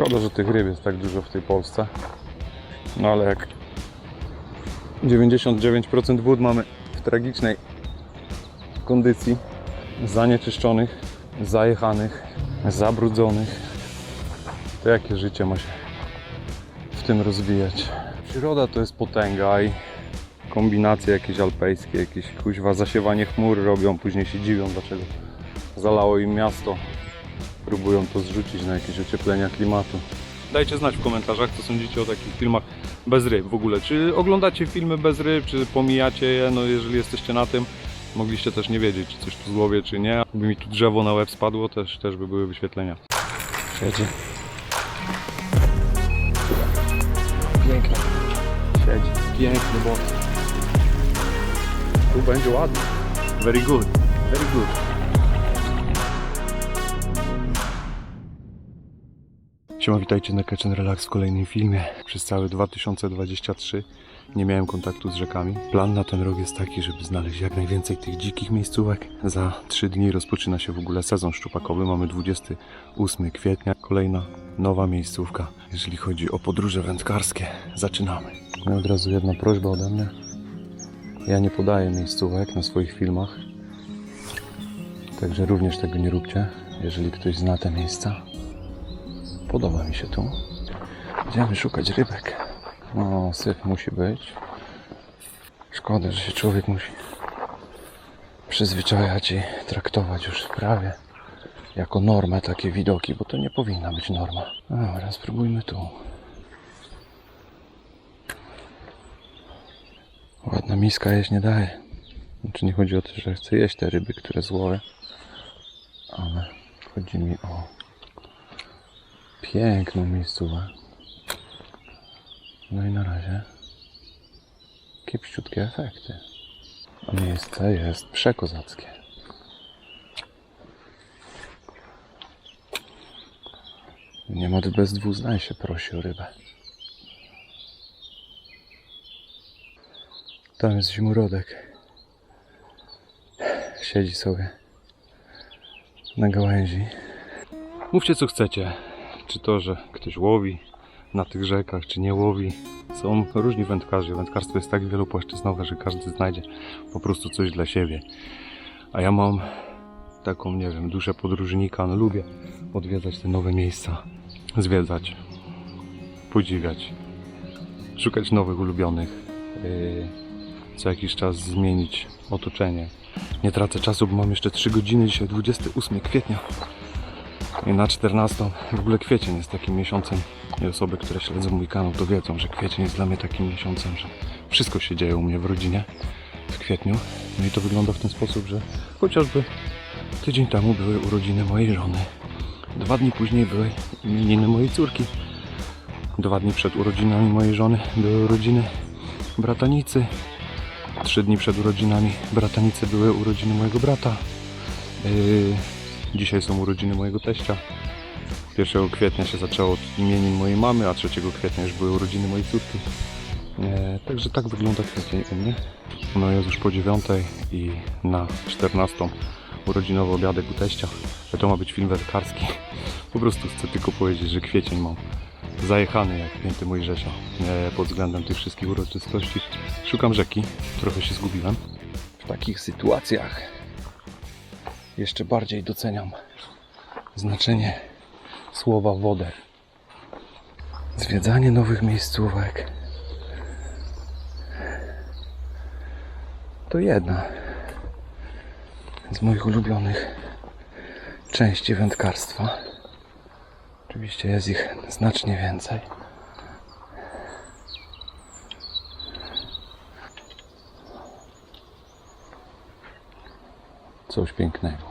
Szkoda, że tych ryb jest tak dużo w tej Polsce. No ale jak 99% wód mamy w tragicznej kondycji, zanieczyszczonych, zajechanych, zabrudzonych, to jakie życie ma się w tym rozwijać? Przyroda to jest potęga i kombinacje jakieś alpejskie, jakieś kuźwa zasiewanie chmur robią, później się dziwią dlaczego zalało im miasto. Próbują to zrzucić na jakieś ocieplenia klimatu. Dajcie znać w komentarzach, co sądzicie o takich filmach bez ryb w ogóle. Czy oglądacie filmy bez ryb, czy pomijacie je, no jeżeli jesteście na tym. Mogliście też nie wiedzieć, czy coś tu złowię, czy nie. Gdyby mi tu drzewo na łeb spadło, też, też by były wyświetlenia. Siedzi. Pięknie. Siedzi. Piękny bot. Tu będzie ładnie. Very good. Very good. Siema, witajcie na Catch Relax w kolejnym filmie. Przez cały 2023 nie miałem kontaktu z rzekami. Plan na ten rok jest taki, żeby znaleźć jak najwięcej tych dzikich miejscówek. Za 3 dni rozpoczyna się w ogóle sezon szczupakowy. Mamy 28 kwietnia. Kolejna nowa miejscówka. Jeżeli chodzi o podróże wędkarskie, zaczynamy. No od razu jedna prośba ode mnie. Ja nie podaję miejscówek na swoich filmach. Także również tego nie róbcie. Jeżeli ktoś zna te miejsca, Podoba mi się tu. Idziemy szukać rybek. No, syf musi być. Szkoda, że się człowiek musi przyzwyczajać i traktować już prawie jako normę takie widoki, bo to nie powinna być norma. Dobra, spróbujmy tu. Ładna miska jeść nie daje. Znaczy nie chodzi o to, że chcę jeść te ryby, które złowię, ale chodzi mi o piękną miejscówę. No i na razie kiepściutkie efekty. A miejsce jest przekozackie. Nie ma bez dwóch się prosi o rybę. Tam jest zimorodek. Siedzi sobie na gałęzi. Mówcie co chcecie. Czy to, że ktoś łowi na tych rzekach, czy nie łowi. Są różni wędkarze. Wędkarstwo jest tak wielopłaszczyznowe, że każdy znajdzie po prostu coś dla siebie. A ja mam taką, nie wiem, duszę podróżnika. No lubię odwiedzać te nowe miejsca, zwiedzać, podziwiać, szukać nowych ulubionych. Yy, co jakiś czas zmienić otoczenie. Nie tracę czasu, bo mam jeszcze 3 godziny. Dzisiaj 28 kwietnia. I na 14 w ogóle kwiecień jest takim miesiącem i osoby, które śledzą mój kanał to wiedzą, że kwiecień jest dla mnie takim miesiącem, że wszystko się dzieje u mnie w rodzinie w kwietniu. No i to wygląda w ten sposób, że chociażby tydzień temu były urodziny mojej żony. Dwa dni później były imieniny mojej córki. Dwa dni przed urodzinami mojej żony były urodziny bratanicy. Trzy dni przed urodzinami bratanicy były urodziny mojego brata. Yy, Dzisiaj są urodziny mojego teścia. 1 kwietnia się zaczęło od imienin mojej mamy, a 3 kwietnia już były urodziny mojej córki. E, także tak wygląda kwiecień u mnie. No jest już po 9 i na 14 urodzinowy obiadek u teścia. Że to ma być film wędkarski. Po prostu chcę tylko powiedzieć, że kwiecień mam zajechany jak święty Mojżesza e, pod względem tych wszystkich uroczystości. Szukam rzeki, trochę się zgubiłem. W takich sytuacjach jeszcze bardziej doceniam znaczenie słowa wodę. Zwiedzanie nowych miejscówek to jedna z moich ulubionych części wędkarstwa. Oczywiście jest ich znacznie więcej. Coś pięknego.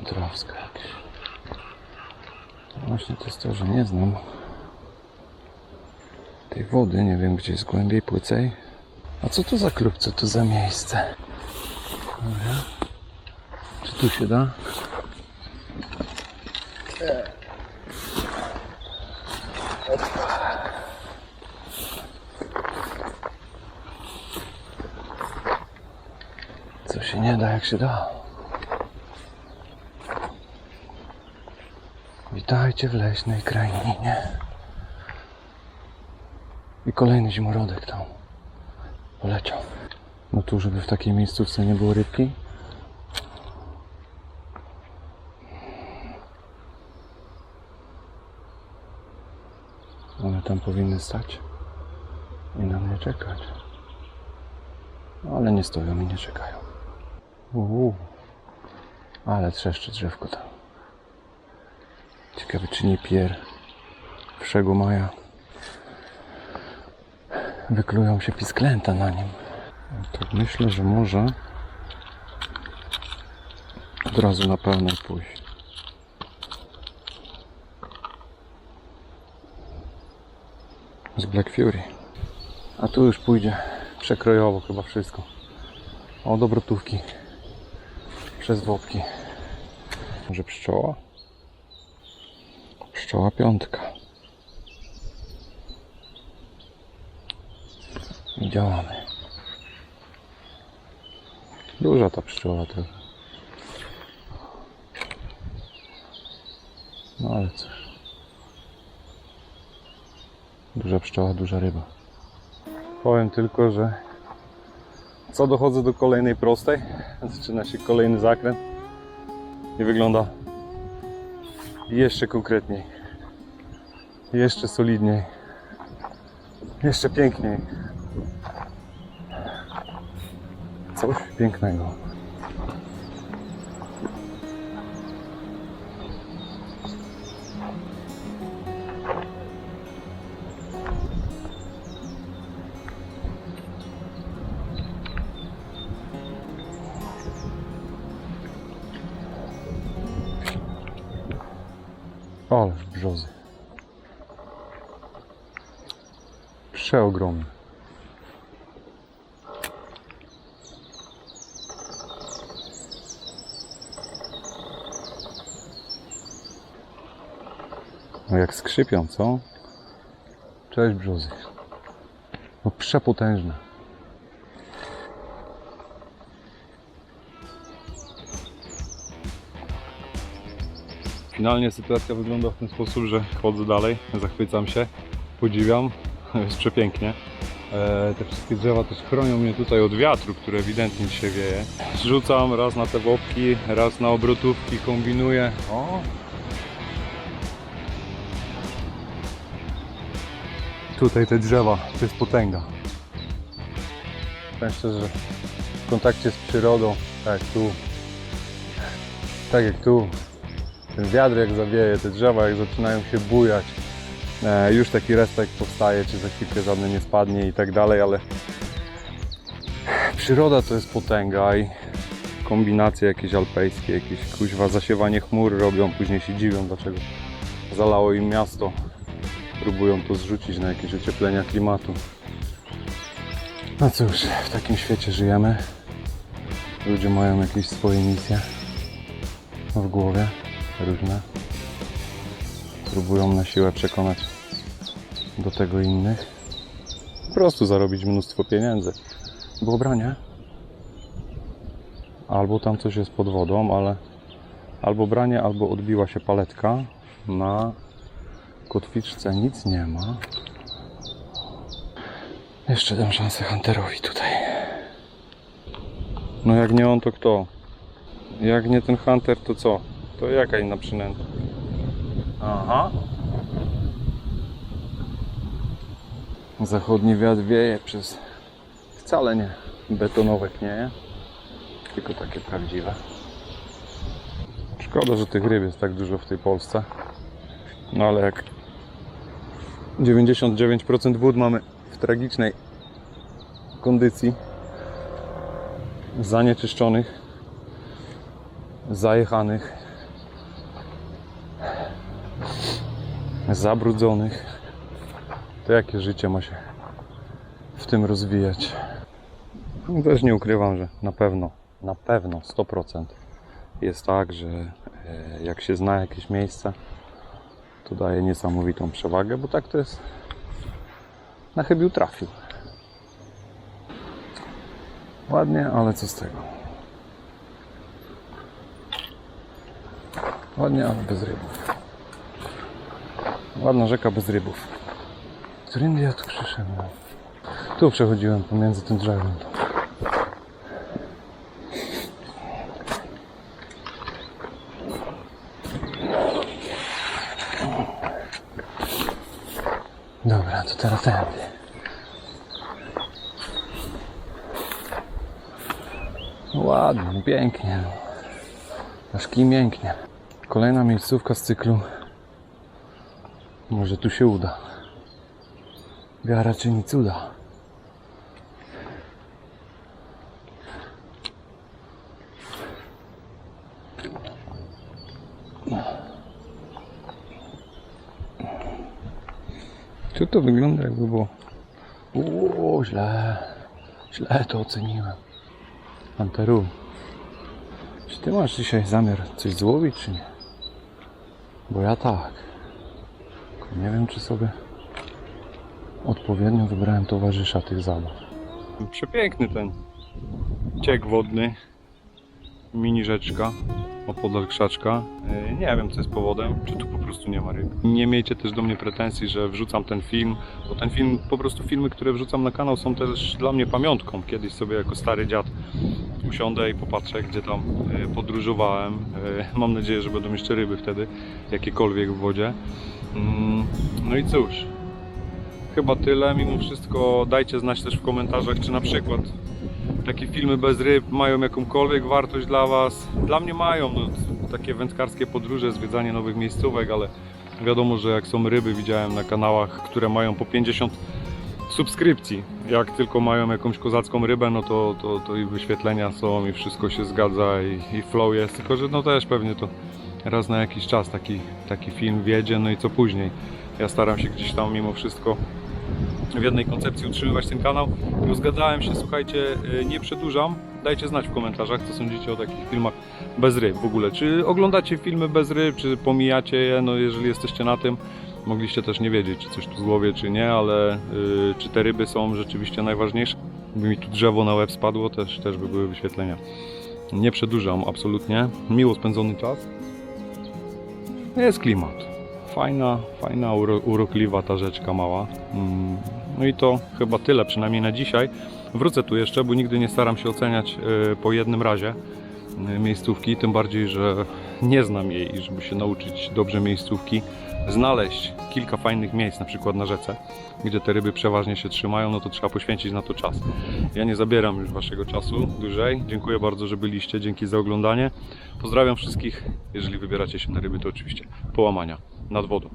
Trawska jakieś. Właśnie to jest to, że nie znam tej wody. Nie wiem, gdzie jest głębiej, płycej. A co to za klub? Co to za miejsce? Dobra. Czy tu się da? Co się nie da, jak się da. Witajcie w leśnej krainie. I kolejny zimorodek tam poleciał. No tu, żeby w takiej miejscówce nie było rybki. One tam powinny stać i na mnie czekać. No, ale nie stoją i nie czekają. Uuu. Ale trzeszczy drzewko tam. Ciekawe, czy nie pier wszego maja wyklują się pisklęta na nim. Tak myślę, że może od razu na pełną pójść. Z Black Fury. A tu już pójdzie przekrojowo chyba wszystko. Od obrotówki przez wodki. Może pszczoła? Pszczoła piątka. I działamy. Duża ta pszczoła trochę. No ale cóż. Duża pszczoła, duża ryba. Powiem tylko, że co dochodzę do kolejnej prostej, zaczyna się kolejny zakręt i wygląda jeszcze konkretniej, jeszcze solidniej, jeszcze piękniej. Coś pięknego. Przeogromne. No jak skrzypią, co? Cześć brzozy. No przepotężne. Finalnie sytuacja wygląda w ten sposób, że chodzę dalej, zachwycam się, podziwiam, jest przepięknie. E, te wszystkie drzewa też chronią mnie tutaj od wiatru, który ewidentnie dzisiaj wieje. Rzucam raz na te wopki, raz na obrotówki, kombinuję. O! Tutaj te drzewa, to jest potęga. Powiem że w kontakcie z przyrodą, tak jak tu, tak jak tu, ten wiatr jak zawieje, te drzewa jak zaczynają się bujać, już taki respekt powstaje, czy za chwilkę żadne nie spadnie i tak dalej, ale przyroda to jest potęga i kombinacje jakieś alpejskie, jakieś kuźwa zasiewanie chmur robią, później się dziwią dlaczego zalało im miasto. Próbują to zrzucić na jakieś ocieplenia klimatu. No cóż, w takim świecie żyjemy. Ludzie mają jakieś swoje misje w głowie różne. Próbują na siłę przekonać do tego innych. Po prostu zarobić mnóstwo pieniędzy. Było branie. Albo tam coś jest pod wodą, ale albo branie, albo odbiła się paletka. Na kotwiczce nic nie ma. Jeszcze dam szansę Hunterowi tutaj. No jak nie on, to kto? Jak nie ten Hunter, to co? To jaka inna przynęta? Aha. Zachodni wiatr wieje przez wcale nie betonowe knieje, tylko takie prawdziwe. Szkoda, że tych ryb jest tak dużo w tej Polsce. No ale jak 99% wód mamy w tragicznej kondycji, zanieczyszczonych, zajechanych, zabrudzonych, to jakie życie ma się w tym rozwijać? No, Też nie ukrywam, że na pewno, na pewno 100% jest tak, że e, jak się zna jakieś miejsce, to daje niesamowitą przewagę, bo tak to jest na chybił trafił. Ładnie, ale co z tego? Ładnie, ale bez rybów. Ładna rzeka bez rybów. Którym ja tu przyszedłem? Tu przechodziłem pomiędzy tym drzewem. Dobra, to teraz tędy. Ładnie, pięknie. Aż kij mięknie. Kolejna miejscówka z cyklu. Może tu się uda. Wiara czyni cuda. Czy to wygląda jakby było? O, źle. Źle to oceniłem. Panteru. Czy ty masz dzisiaj zamiar coś złowić, czy nie? Bo ja tak. Tylko nie wiem, czy sobie odpowiednio wybrałem towarzysza tych zabaw. Przepiękny ten ciek wodny. Mini rzeczka. Opodal krzaczka. Yy, Nie wiem, co jest powodem, czy tu po prostu nie ma ryb. Nie miejcie też do mnie pretensji, że wrzucam ten film, bo ten film, po prostu filmy, które wrzucam na kanał są też dla mnie pamiątką. Kiedyś sobie jako stary dziad usiądę i popatrzę, gdzie tam yy, podróżowałem. Yy, Mam nadzieję, że będą jeszcze ryby wtedy, jakiekolwiek w wodzie. Mm, No i cóż, chyba tyle. Mimo wszystko dajcie znać też w komentarzach, czy na przykład takie filmy bez ryb mają jakąkolwiek wartość dla Was. Dla mnie mają, no, takie wędkarskie podróże, zwiedzanie nowych miejscówek, ale wiadomo, że jak są ryby, widziałem na kanałach, które mają po 50 subskrypcji. Jak tylko mają jakąś kozacką rybę, no to, to, to i wyświetlenia są i wszystko się zgadza i, i flow jest, tylko że no też pewnie to raz na jakiś czas taki, taki film wiedzie, no i co później. Ja staram się gdzieś tam mimo wszystko w jednej koncepcji utrzymywać ten kanał. Już zgadzałem się, słuchajcie, y, nie przedłużam. Dajcie znać w komentarzach, co sądzicie o takich filmach bez ryb w ogóle. Czy oglądacie filmy bez ryb, czy pomijacie je, no jeżeli jesteście na tym. Mogliście też nie wiedzieć, czy coś tu złowię, czy nie, ale y, czy te ryby są rzeczywiście najważniejsze. By mi tu drzewo na łeb spadło, też, też by były wyświetlenia. Nie przedłużam, absolutnie. Miło spędzony czas. Jest klimat. Fajna, fajna, uro, urokliwa ta rzeczka mała. Mm, No i to chyba tyle, przynajmniej na dzisiaj. Wrócę tu jeszcze, bo nigdy nie staram się oceniać y, po jednym razie y, miejscówki, tym bardziej, że nie znam jej i żeby się nauczyć dobrze miejscówki, znaleźć kilka fajnych miejsc, na przykład na rzece, gdzie te ryby przeważnie się trzymają, no to trzeba poświęcić na to czas. Ja nie zabieram już Waszego czasu dłużej. Dziękuję bardzo, że byliście. Dzięki za oglądanie. Pozdrawiam wszystkich. Jeżeli wybieracie się na ryby, to oczywiście połamania nad wodą.